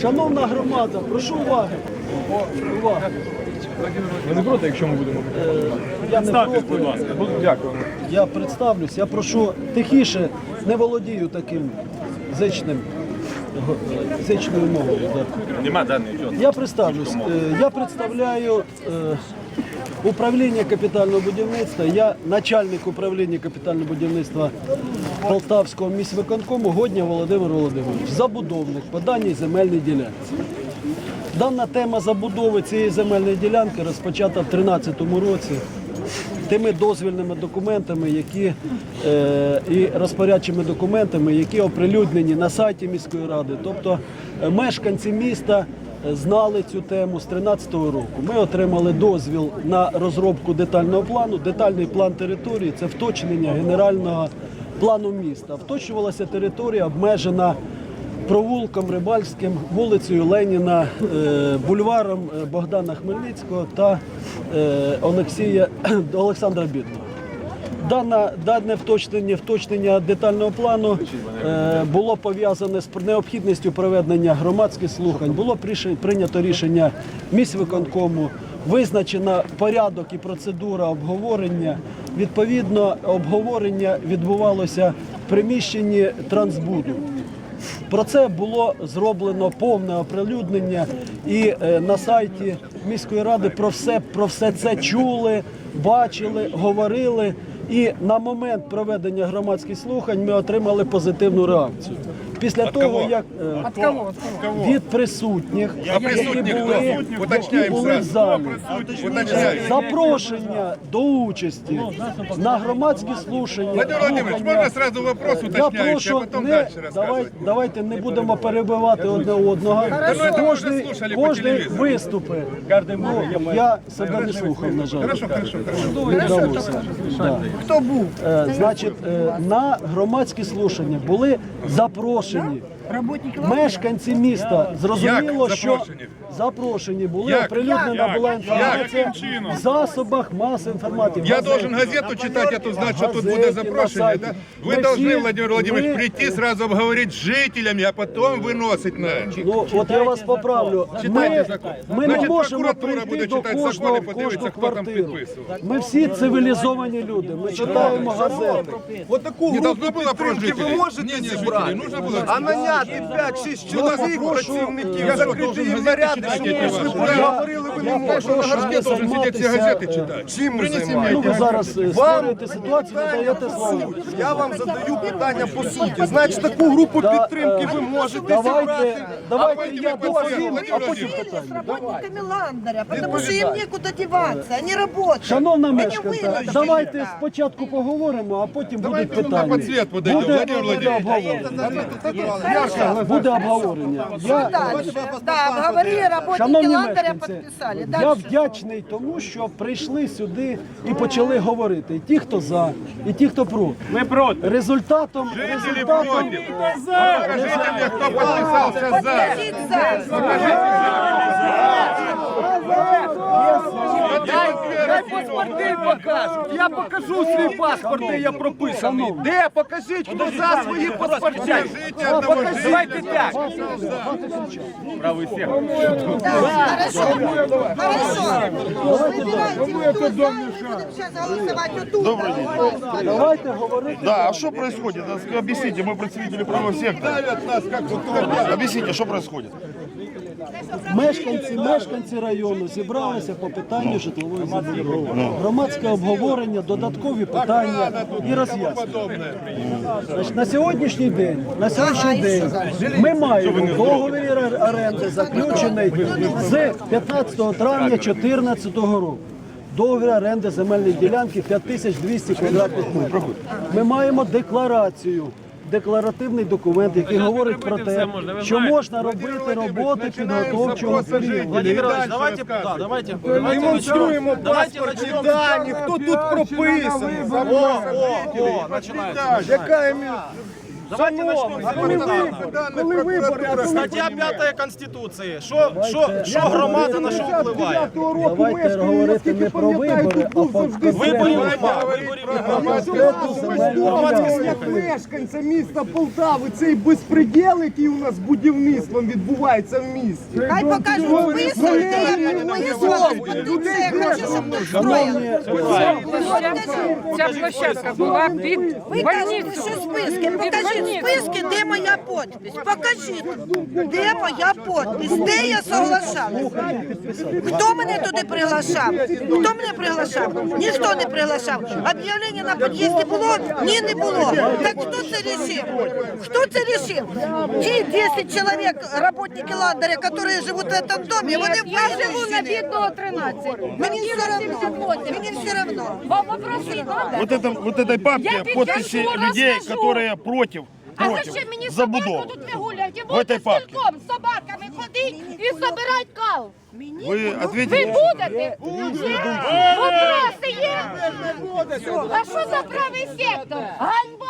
Шановна громада, прошу уваги. Увага. Ви не проти, якщо ми будемо? Я не Ставтесь, проти. будь ласка. Дякую. Я представлюсь, я прошу тихіше, не володію таким зичним, го- зичною мовою. Да. Нема даних нічого. Я представлюсь. Е, Я представляю е, управління капітального будівництва. Я начальник управління капітального будівництва Полтавського міськвиконкому Годня Володимир Володимирович, забудовник по даній земельній ділянці. Дана тема забудови цієї земельної ділянки розпочата в 2013 році тими дозвільними документами, які е, і розпорядчими документами, які оприлюднені на сайті міської ради. Тобто е, мешканці міста знали цю тему з 2013 року. Ми отримали дозвіл на розробку детального плану. Детальний план території це вточнення генерального плану міста. Вточнювалася територія обмежена провулком Рибальським, вулицею Леніна, е, бульваром е, Богдана Хмельницького та е, Олексія Олександра Бідного. Дана, дане вточнення, вточнення детального плану е, було пов'язане з необхідністю проведення громадських слухань. Було прийнято рішення міськвиконкому, визначено порядок і процедура обговорення. Відповідно, обговорення відбувалося в приміщенні трансбуду. Про це було зроблено повне оприлюднення, і е, на сайті міської ради про все, про все це чули, бачили, говорили. І на момент проведення громадських слухань ми отримали позитивну реакцію Після того, як е, від присутніх, які присутніх були, хто? які Уточняємо були в зразу. залі, Уточняємо. запрошення до участі на громадські слушання. Владимир Владимирович, слухання. можно сразу вопрос Я уточняющий, а прошу потом не дальше давай, рассказывать? давайте не будемо перебивати одне одного. ну, это мы Кожний, уже слушали по кожний телевизору. виступи. Ну, я себе не слухав, на жаль. Хорошо, хорошо, хорошо. Не вдалося. Да. Кто був? Е, Значить, е, на громадські слушання були запрошені мешканці міста. Зрозуміло, Як що запрошені? запрошені були, Як? оприлюднена була інформація Яким чином? в засобах маси інформації. в Я газеті. должен газету читать, а то знать, что тут Газеті, буде на запрошення, сайті. да? Ми Вы должны, всі- Владимир Владимирович, ми- прийти сразу обговорить с жителями, а потом выносить на... Ну, от я вас поправлю. Ми, Читайте закон. ми не Значить, можемо прокуратура прийти буде до читати кожного закони, в кожну подивиться, хто там квартиру. підписував. Ми всі цивілізовані люди. Ми читаємо газети. Вот таку Не групу должно було про підтримки ви жителей. можете Ні, ні, зібрати, жителей. Нужно було а наняти 5-6 чоловік працівників, закрити їм наряди, щоб прийшли переговорили, ви не можете. не должен сидеть все газети читать. Чим ви займаєтесь? Ну, ви зараз е, створюєте ситуацію, надаєте слово. Я вам задаю питання по суті. Значить, таку групу підтримки е, ви можете зібрати. давайте я поговоримо. а потім питання. работниками Ландаря, потому что им некуда деваться, они работают. Шановна Они мешканка, вынуждены, давайте спочатку поговоримо, а потім будуть Давайте на питання. подсвет Владимир Владимирович. обговорення. Буде обговорення. Я, дальше? Да, обговорили, работники Шановні мешканці, подписали. я Дальше вдячний тому, що прийшли сюди і почали говорити. І ті, хто за, і ті, хто проти. Ми проти. Результатом, результатом. Покажите мне, кто подписался за. Подпишите за. Дай паспорти покажуть. Я покажу свій паспорт, де я прописаний. Де? Покажіть, хто за свої паспорти. Покажите одного Давайте жителя. так. Да, хорошо. Хорошо. Давайте будем сейчас голосовать вот тут. давайте говорити. Да, а что происходит? Объясните, мы представители правого сектора. Давят нас, как вот туда. Объясните, что происходит? Мешканці, мешканці району зібралися по питанню житлової забудови. Громадське обговорення, додаткові питання і роз'яснення. На сьогоднішній день, на сьогоднішній день ми маємо договір оренди заключений з 15 травня 2014 року. Договір оренди земельної ділянки 5200 квадратних метрів. Ми маємо декларацію. Декларативний документ, який говорить про те, що можна робити роботи підготовчого періоду. Владимир давайте, да, давайте, Демонструємо паспортні дані, хто тут прописаний. О, о, о, починається. Яка Коли вибори, а Стаття 5 Конституції. Що, що, що громада на що впливає? Давайте говорити не про вибори, а про Виборів конкретний немає, факт. виборів немає. Земельну Громадське як мешканця міста Полтави, цей безпреділ, який у нас з будівництвом відбувається в місті. Хай покажуть список, де слово. Тут я хочу, щоб тут строїли. Ця площадка була під Ви кажете, больницю. що списки? Покажіть списки, де моя подпись. Покажіть, де моя подпись, де я соглашалась. Хто мене туди приглашав? Хто мене приглашав? Ніхто не приглашав. Об'явлення на під'їзді було? Ні, не було. Так хто це рішив? Хто це рішив? Ті 10 чоловік, работники Ландера, які живуть в цьому домі, вони Я живу на винуждені. бідного 13. Мені все равно. 78. Мені все равно. Вам попросить надо? Вот, это, вот этой папке Я тебе подписи еще раз людей, скажу. которые против, а против зачем мені собаку забудов. тут вигулять? І В этой будете сілком з собаками ходить і собирать кал. Вы Ви ответите? будете? Вопроси є? А що за правий сектор? Ганьба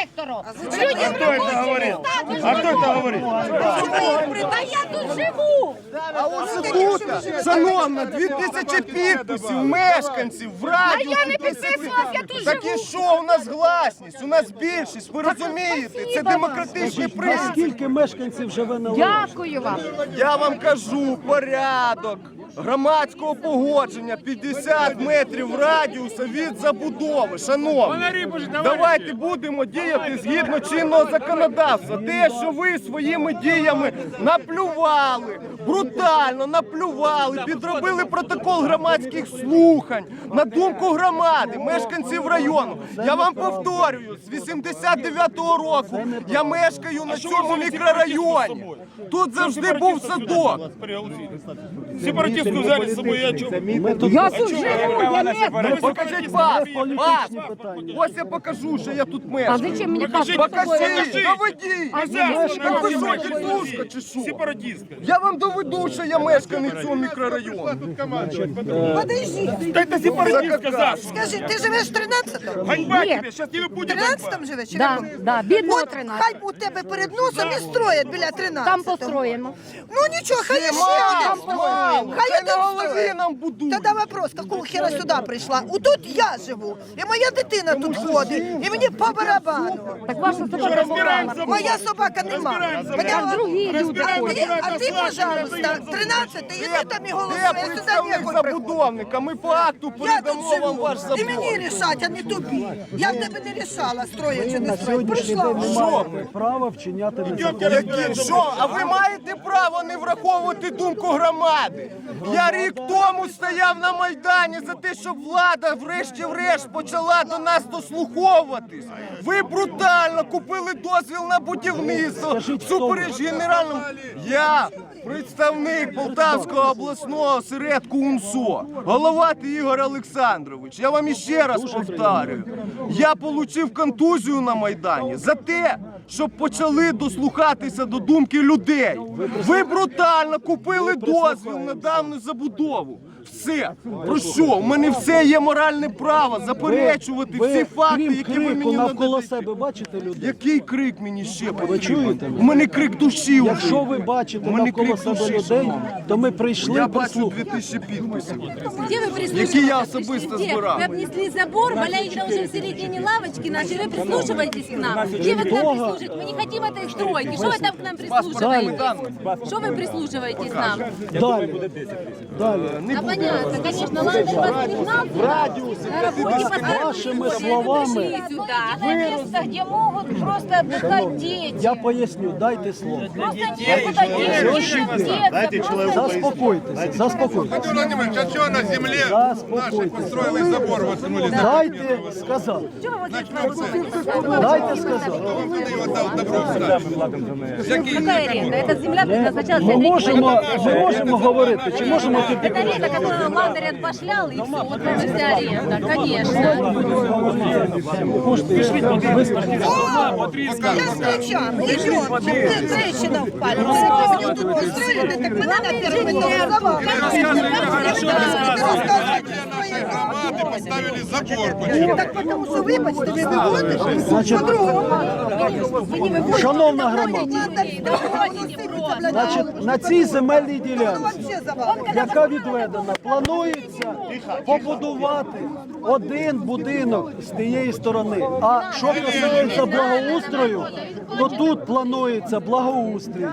сектору. Люди А кто это говорит? А кто это говорит? Та я тут живу. А ось тут, шановна, 2000 підписів, мешканців, в А я не 10 підписувалась, я тут Так і живу. що, у нас гласність, у нас більшість, ви розумієте, це демократичний принцип. Скільки мешканців живе на Дякую вам. Я вам кажу, порядок громадського погодження 50 метрів радіуса від забудови. Шановні, давайте будемо діяти згідно чинного законодавства. Те, що ви своїми діями наплювали, брутально наплювали, підробили протокол громадських слухань на думку громади, мешканців району. Я вам повторюю, з 89-го року я мешкаю на цьому мікрорайоні. Тут завжди був садок. Сепаратистку взяли с собой, я тут Я тут я не... Ну, покажіть вас, вас. Ось я покажу, що я тут А зачем мені паспорт? Покажіть, доведіть. Так ви що, тітушка чи що? Сепаратистка. Я вам доведу, що я мешканий цього мікрорайону. Подожди, Да это сепаратистка, Саша. скажи, ти живеш в 13-му? Ганьба Нет. тебе, сейчас тебе В ганьба. 13-му живеш? чи Да, якому? да, бідного От 13. хай у тебе перед носом і строять біля 13-го. Там построїмо. Ну нічого, хай ще один. Хай Хай на голові нам будуть. Тоді вопрос, какого хера сюди прийшла? У тут я живу, і моя дитина тут ходить, і мені по барабану. Так ваша собака Разбираем. Моя собака нема. Там другі люди А ти, а ти, пожалуйста, 13 іди там і голосуй, я сюди приходжу. забудовника? Ми по акту Я тут передамо вам живу. ваш І мені забор. рішать, а не тобі. Я в тебе не рішала, строїть чи не сьогоднішній Прийшла. маєте права вчиняти незаконні Які? Що? А ви маєте право не враховувати думку громади? Я рік тому стояв на Майдані за те, щоб влада врешті-врешт почала до нас дослуховуватись. Ви брутально купили дозвіл на будівництво супереч генеральному. Я представник Полтавського обласного осередку УНСО, головати Ігор Олександрович. Я вам іще раз повторюю. Я отримав контузію на Майдані за те, щоб почали дослухатися до думки людей. Ви брутально купили дозвіл на дану забудову Все. Про що? У мене все є моральне право заперечувати всі Ви, факти, крім які ви крику мені навколо надаєте. себе бачите людей? Який крик мені ще потрібен? чуєте? У мене крик душі. вже. Якщо ви бачите У мене навколо крик себе душі, людей, шановні. то ми прийшли Я бачу прислухати. 2000 підписів. Где вы прислушиваетесь? Які я особисто Где? збирав. Вы обнесли забор, валяете уже в середине лавочки наши, вы прислушиваетесь к нам. Где вы к нам Бога. прислушиваетесь? Мы не хотим этой стройки. Что вы там к нам прислушиваетесь? Что вы прислушиваетесь к нам? Далі. Далі. Да понятно, конечно, ладно, вас не гнал сюда. На работе Вашими вы словами. пришли сюда. место, где могут просто отдыхать дети. Я поясню, дайте слово. Просто некуда детям Дайте деться. человеку Просто Заспокойтеся, заспокойтеся. Владимир Владимирович, а что на земле нашей построили забор, воткнули? Дайте сказати. Дайте сказати. Кто его дал добро встать? Какая аренда? Эта земля предназначалась Ми для можемо, ми можемо говорити, чи можемо Это тільки аренда, которую Ландер отбашлял, и все, вот это вся аренда, конечно. Я с плечами, идем. Ты трещина в пальце. Если вы мне тут построили, так мы на первом этаже. Ты рассказывай, что громады поставили забор. Так тому що вибачте, ви виводите, по-другому. Шановна громада, значить, на цій земельній ділянці, яка відведена, планується побудувати один будинок з тієї сторони. А що стосується благоустрою, то тут планується благоустрій,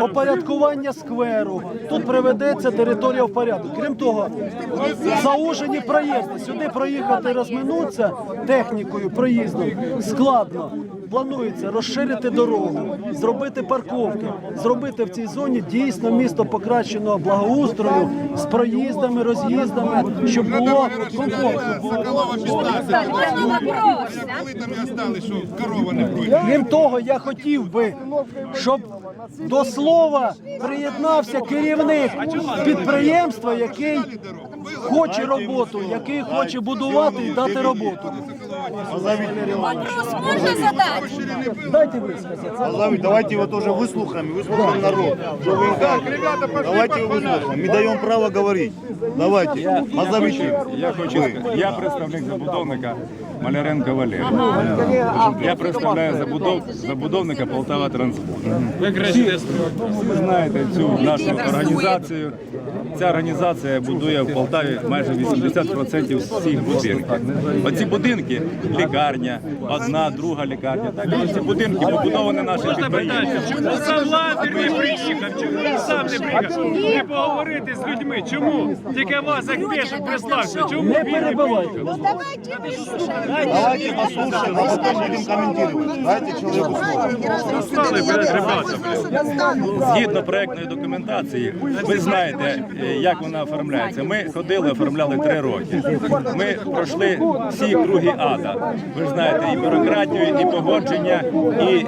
опорядкування скверу. Тут приведеться територія в порядок. Крім того, заужені проїзди. Сюди проїхати розминутися технікою, проїздом складно. Планується розширити дорогу, зробити парковки, зробити в цій зоні дійсно місто покращеного благоустрою з проїздами, роз'їздами, щоб було комфортно. Коли там і що корова не пройде. Крім того, я хотів би, щоб до слова приєднався керівник підприємства, який хоче роботу, який хоче будувати і дати роботу. Вопрос можна задати? Дайте висказатися. Давайте, давайте его тоже выслухаем, выслухаем народ. Что вы им кажете? Давайте его выслухаем. Мы даем право говорить. Давайте, Мазовичи. Я хочу я представник забудовника Маляренко Валерій. Я представляю забудов, забудовника Полтава Транспорт. Ви знаєте цю нашу організацію. Ця організація будує в Полтаві майже 80% всіх будинків. Оці будинки лікарня, одна, друга лікарня. Так ці будинки побудовані нашим підприємством. Чому сам Лазар не приїхав? Чому він сам не приїхав? Не поговорити з людьми. Чому? Тільки вас як пішок прислався. Чому Не він не приїхав? Давайте послушаем, а потом будем комментировать. Дайте человеку слово. Згідно проектної документації, ви знаєте, е, як вона оформляється. Ми ходили, оформляли три роки. Ми пройшли всі круги ада. Ви ж знаєте, і бюрократію, і погодження, і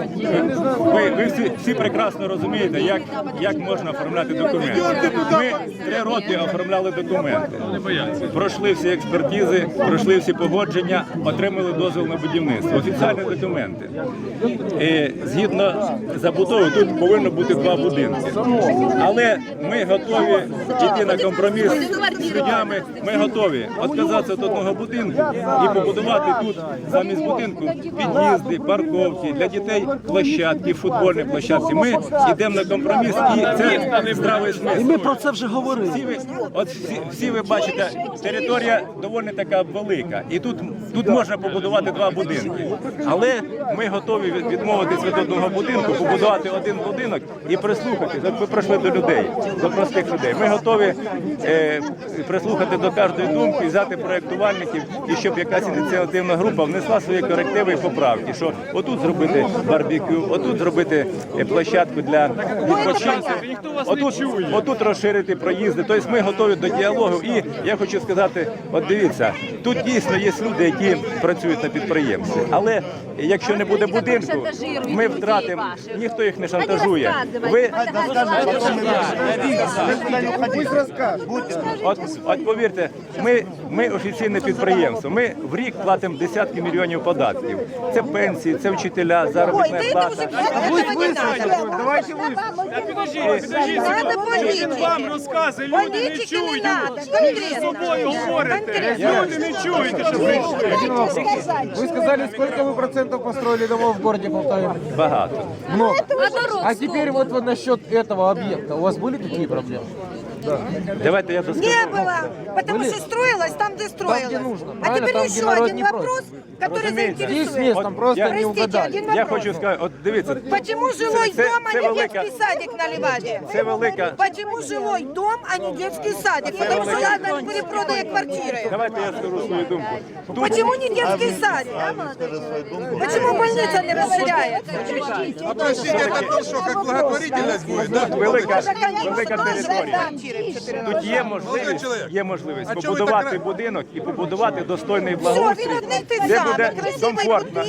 ви, ви всі, всі прекрасно розумієте, як, як можна оформляти документи. Ми три роки оформляли документи. Пройшли всі експертизи, пройшли всі погодження, отримали дозвіл на будівництво. Офіціальні документи. Е, Згідно забудови, тут повинно бути два будинки. Але ми готові йти на компроміс з людьми. Ми готові відказатися від одного будинку і побудувати тут замість будинку під'їзди, парковки для дітей, площадки, футбольні площадки. Ми йдемо на компроміс, і це здравий І ми про це вже говорили. Всі ви, от всі, всі ви бачите, територія доволі така велика, і тут, тут можна побудувати два будинки. Але ми готові від- відмовитись від одного будинку, побудувати один будинок і прислухатись. От ви прийшли до людей, до простих людей. Ми готові е, прислухати до кожної думки, взяти проєктувальників, і щоб якась ініціативна група внесла свої корективи і поправки. Що отут зробити барбекю, отут зробити е, площадку для відпочинку, отут, отут розширити проїзди. Тобто ми готові до діалогу. І я хочу сказати: от дивіться, тут дійсно є люди, які працюють на підприємстві. Але якщо не буде будинку, ми втратимо. Ніхто їх не шантажує. Ви. От, от повірте, ми, ми офіційне підприємство. Ми в рік платимо десятки мільйонів податків. Це пенсії, це вчителя, заробітна плата. Давайте. Надо політики. вам розказує, люди не чують. Ви з собою говорите. Люди не чуєте, що прийшли Вы сказали, сколько вы процентов построили домов в городе Полтаве? Багато. Много. А дорог А теперь вот, вот насчет этого объекта. У вас были такие проблемы? Давайте я Не доскажу. было, потому что строилось там, где строилось. где нужно, а правильно? теперь Там, еще где народ один не вопрос, который Разумеется. Здесь заинтересует. местом просто я- не Простите, угадали. один вопрос. Я хочу сказати, от дивіться, Почему жилой Це- дом, а це не велика- детский садик на Леваде? це велика. Почему жилой дом, а не детский садик? Потому что ладно, были проданы квартиры. Давайте я скажу свою думку. Тут Почему не детский садик? Почему больница не расширяется? Подождите, это то, что как благотворительность будет, да? велика, Да, конечно, велика тоже територія. квартиры в четыре Тут є можливість, чоловік. є можливість А чого ви побудувати так ра- будинок і побудувати достойний Все, благоустрій, він одне й те де саме, буде красивий комфортно.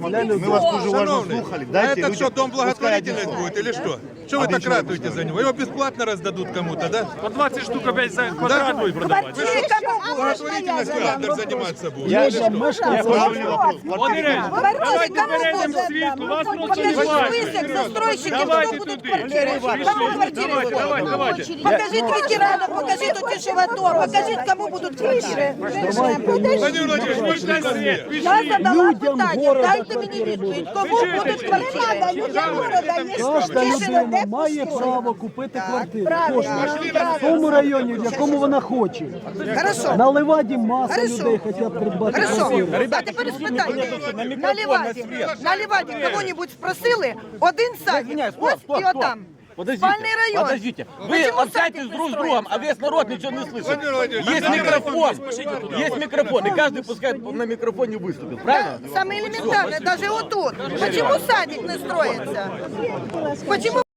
будинок. Мы вас тоже уважно слухали. А Дайте это людям, что, дом пускай благотворительность будет или что? Что вы так ратуете за него? Его бесплатно раздадут кому-то, да? По 20 штук опять за квадрат будуть продавати. Квартиры кому Благотворительностью надо заниматься будет. Я, я хочу, Вони речі, Квартиры давайте кому перейдемо будут? світло, вас просто Покажи не бачать. список застройщиков, Давайте кто будут туди. квартиры. Пішли. Кому квартиры давайте, давайте, давайте. Покажіть ветеранам, покажіть оті, що в АТО, покажіть, кому будуть квартири. Владимир Владимирович, можете Пішли, сказати? пішли. Я задала питання, дайте мені відповідь, кому будуть квартири. Кожна людина має право купити квартиру. Кожна. В тому районі, в якому вона хоче. Хорошо. На Леваді маса людей хочуть придбати. Хорошо, квартиру. а тепер спитайте, на Леваді, на Леваді кого-нибудь спросили, один садик, ось і отам. Спальний район. Подождите, вы Почему общаетесь садик друг не с другом, строится? а весь народ ничего не слышит. Владимир Владимирович, Есть микрофон, есть микрофон, и каждый пускай на микрофоне выступит, правильно? Самое элементарное, даже вот тут. Почему садик не строится? Почему